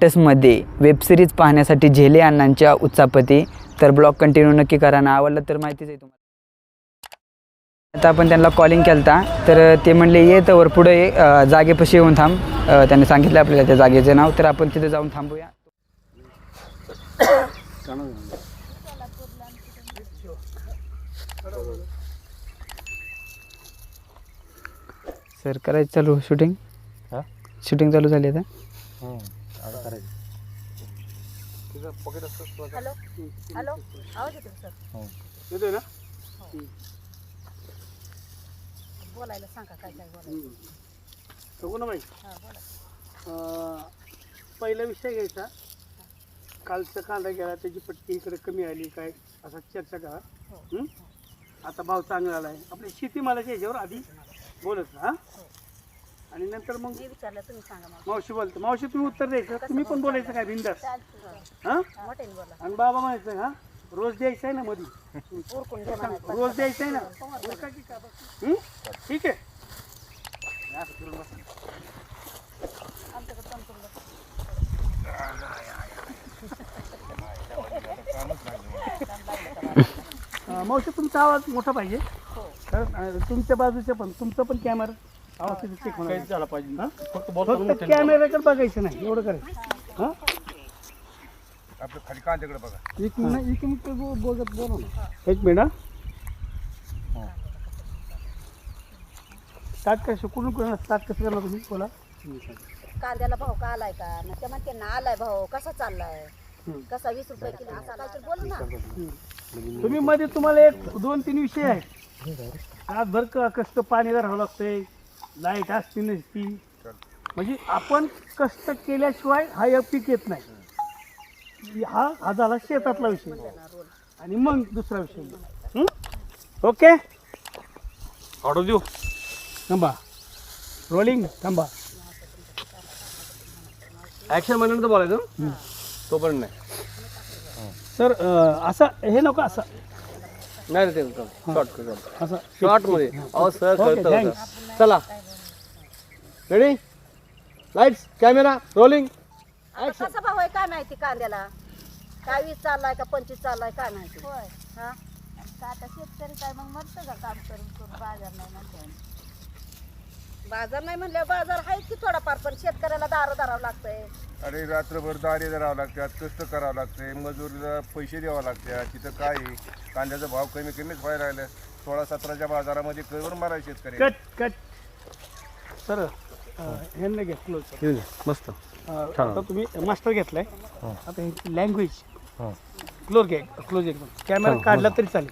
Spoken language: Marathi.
टेस्टमध्ये वेबसिरीज पाहण्यासाठी झेले अण्णांच्या उत्सापती तर ब्लॉग कंटिन्यू नक्की करा. ना आवडलं तर माहितीच आहे तुम्हाला. आता आपण त्यांना कॉलिंग केलता. तर ते म्हणले ये तर पुढे जागेपाशी येऊन थांब. त्यांनी सांगितलं आपल्याला त्या जागेचं नाव. तर आपण तिथे जाऊन थांबूया. सर करायचं चालू शूटिंग हा? शूटिंग चालू झाली आता? हॅलो? हॅलो? आवाज येतो सर? येतोय ना? बोलायला सांगा काय काय बोलायचं. बघू ना बाई? हा बोला. अं, पहिला विषय घ्यायचा. कालचा कांदा गेला त्याची पट्टी इकडे कमी आली काय असा चर्चा करा. हं? आता भाव चांगला आला आहे आपली शेती मालाच्या ह्याच्यावर आधी बोलत हा. आणि नंतर मग मी विचारलं तुम्ही सांगा मला मावशी बोलतो. मावशी तुम्ही उत्तर द्यायचं. तुम्ही पण बोलायचं काय बिंदास? हा? मोठ्याने बोला. आणि बाबा म्हणायचं हा? रोज द्यायचं आहे ना मधी? उरकून घे म्हणायचं. रोज द्यायचं आहे ना? उरका की का बस? हं? ठीक आहे. असं फिरून बसा. आमच्याकडे तंतून बस. अं, मावशी तुमचा आवाज मोठा पाहिजे. अं, तुमच्या बाजूचे पण तुमचं पण कॅमेरा फक्त कॅमेऱ्याकडे बघायचं नाही एवढं करायचं. हा? आपलं खाली कांद्याकडे बघा. एक मिनिट एक मिनिट बो- बघत बोला ना. एक मिनिट हा. स्टार्ट कसं कुठून कुठून स्टार्ट कसं करणार तुम्ही? बोला. कांद्याला भाव का आलाय का? ना ते म्हणते ना आलाय भाव कसा चाललाय? हं. कसा वीस रुपये किलो असा काहीतरी बोल ना. तुम्ही मध्ये तुम्हाला एक दोन तीन विषय आहेत आज भर क- कष्ट पाणी धरावं लागतंय. लाइट असती नसती. म्हणजे आपण कष्ट केल्याशिवाय हा एक पीक येत नाही. हा हा झाला शेतातला विषय. आणि मग दुसरा विषय. हं? ओके? ऑर्डर देऊ. थांबा. रोलिंग थांबा. ऍक्शन म्हणून बोलायचं. तो पण नाही. सर असं हे नको असं. नाही रे ते शॉर्ट असं. शॉर्टमध्ये. अहो सर thanks. होतं. चला. रेडी लाईट्स कॅमेरा रोलिंग आता कसा भाव आहे? काय माहिती कांद्याला? काय वीस चाललाय का पंचवीस चाललाय? काय माहिती? होय. हा? आता शेतकरी काय मग मरतं का काम करून करून? बाजार नाही म्हणते बाजार नाही म्हणल्यावर बाजार आहे की थोडाफार पण शेतकऱ्याला दारं धरावं लागतंय. अरे रात्रभर दारे धरावं लागतात कष्ट करावं लागते मजुरीला पैसे द्यावं लागतात तिथं काय आहे? कांद्याचा भाव कमी कमीच व्हायला राहिलं सोळा सतराच्या बाजारामध्ये कवर मारा शेतकरी. कट कट सर ह्यांना घ्या क्लोज मस्त. आता तुम्ही मास्टर घेतलाय. आता लँग्वेज क्लोज घ्या. क्लोज एकदम. कॅमेरा काढला तरी चालेल.